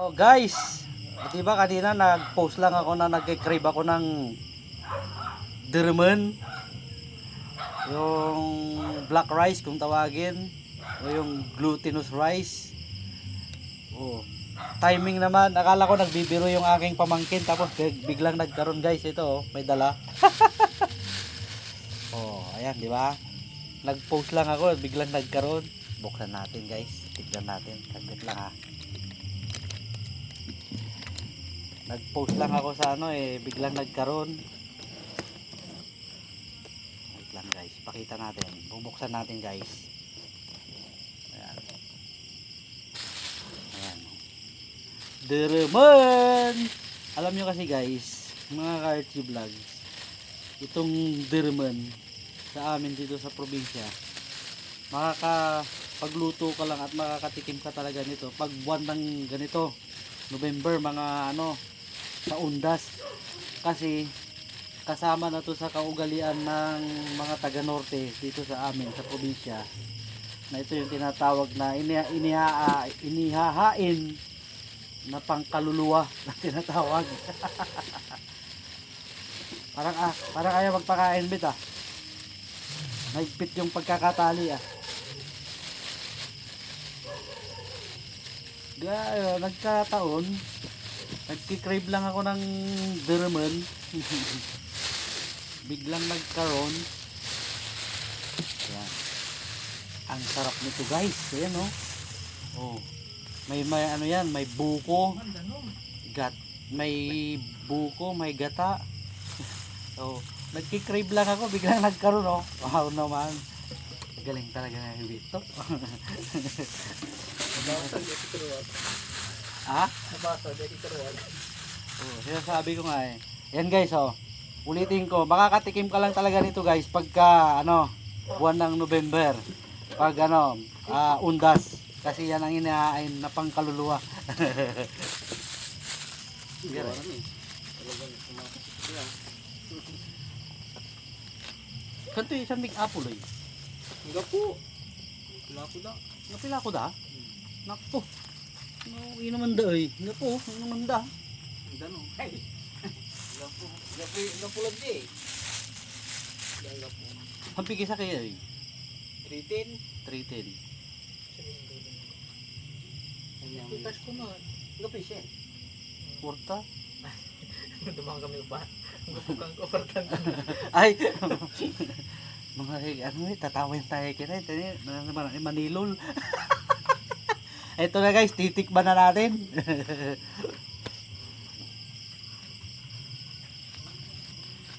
Oh guys, di ba kanina nag-post lang ako na nag-crave ako ng dermen. Yung black rice kung tawagin. O yung glutinous rice. Oh. Timing naman, akala ko nagbibiro yung aking pamangkin tapos big- biglang nagkaroon guys ito oh, may dala. oh, ayan, di ba? Nag-post lang ako, biglang nagkaroon. Buksan natin guys. Tignan natin. Saglit lang ha. Nag-post lang ako sa ano eh, biglang nagkaroon. Wait lang guys, pakita natin. Bubuksan natin guys. Ayan. Ayan. Derman! Alam nyo kasi guys, mga ka-archie vlogs, itong derman sa amin dito sa probinsya, makakapagluto ka lang at makakatikim ka talaga nito pag buwan ng ganito November mga ano sa undas. Kasi kasama na to sa kaugalian ng mga taga norte dito sa amin sa probinsya na ito yung tinatawag na iniha, iniha, inihahain na pangkaluluwa na tinatawag. Parang ah, parang ayaw magpakain bit ah. Nagpit yung pagkakatali ah. Gaya, nagkataon, nagkikrave lang ako ng dermen. Biglang nagkaroon. Yan. Ang sarap nito guys. Ayan oh. Oh. May may ano yan, may buko. Gat, may buko, may gata. oh, nagkikrave lang ako, biglang nagkaroon oh. Wow naman. Galing talaga ng Vito. Ah? Nabasa, di kituruan. Oh, sinasabi ko nga eh. Yan guys oh. Ulitin ko, makakatikim ka lang talaga nito guys pagka ano, buwan ng November. Pag ano, ah, undas. Kasi yan ang inahain na pangkaluluwa. Kituruan eh. Talagang kumakasip sila. Kanto yung isang big apple eh. Po. Wala ko na. Napila ko da? Nakpo. No, inuman da eh. Nga po, inuman da. Ang dano. Ay. Hangga po. Hangga po. Hangga po lang di eh. Hangga po. Hampigi sa kaya eh. 310. 310. Kanya mo. Itas ko man. Hangga po siya. Porta. Dumang kami ba? Gupukang ko partang Ay! mga eh, ano eh, tatawin tayo kina. Ito eh, ano naman, eh, manilol. Ito na guys, titikman na natin.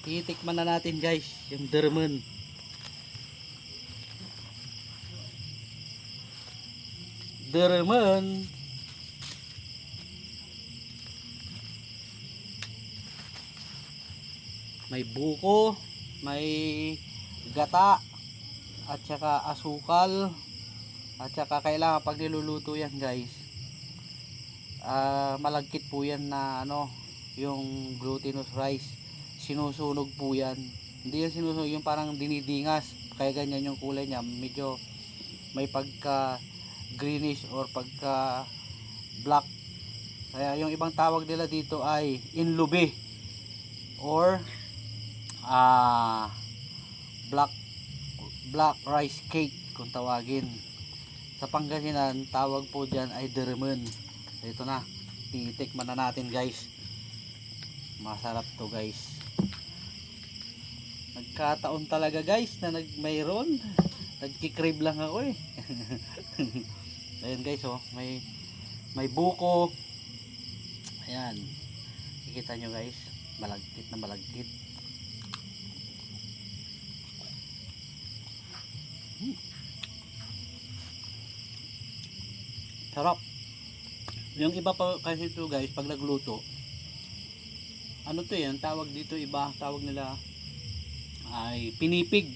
titikman na natin guys, yung dermen. Dermen. May buko, may gata, at saka asukal, at saka kailangan pag niluluto yan guys, ah malagkit po yan na ano, yung glutinous rice. Sinusunog po yan. Hindi yan sinusunog, yung parang dinidingas. Kaya ganyan yung kulay niya. Medyo may pagka greenish or pagka black. Kaya yung ibang tawag nila dito ay inlube or ah black black rice cake kung tawagin. Sa Pangasinan, tawag po diyan ay dermen. Ito na. Titikman na natin, guys. Masarap to, guys. Nagkataon talaga, guys, na nag mayroon. Nagki-crave lang ako eh. Ayan, guys, oh, may may buko. Ayan. Kikita nyo, guys. Malagkit na malagkit. Sarap. Yung iba pa kasi ito guys, pag nagluto, ano to yan, tawag dito iba, tawag nila ay pinipig.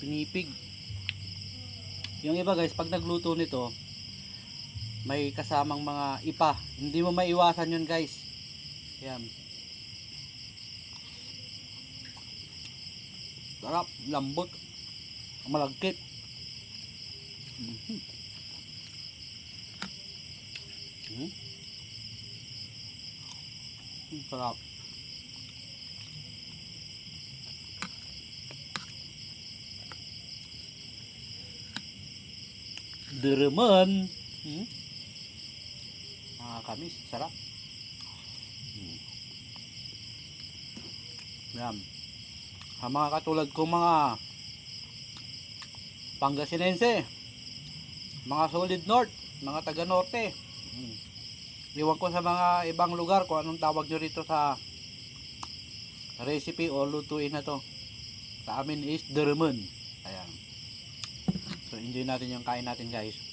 Pinipig. Yung iba guys, pag nagluto nito, may kasamang mga ipa. Hindi mo maiwasan yun guys. Yan. Sarap, lambot, malagkit. Mhm. Hmm? Ang sarap. Dereman. Hmm? Mga kamis, sarap. Hmm. Yan. Ang mga katulad ko mga Pangasinense, mga solid north, mga taga norte. Hmm. Iwan ko sa mga ibang lugar kung anong tawag nyo rito sa recipe o lutuin na to. Sa amin is dermen. Ayan. So enjoy natin yung kain natin guys.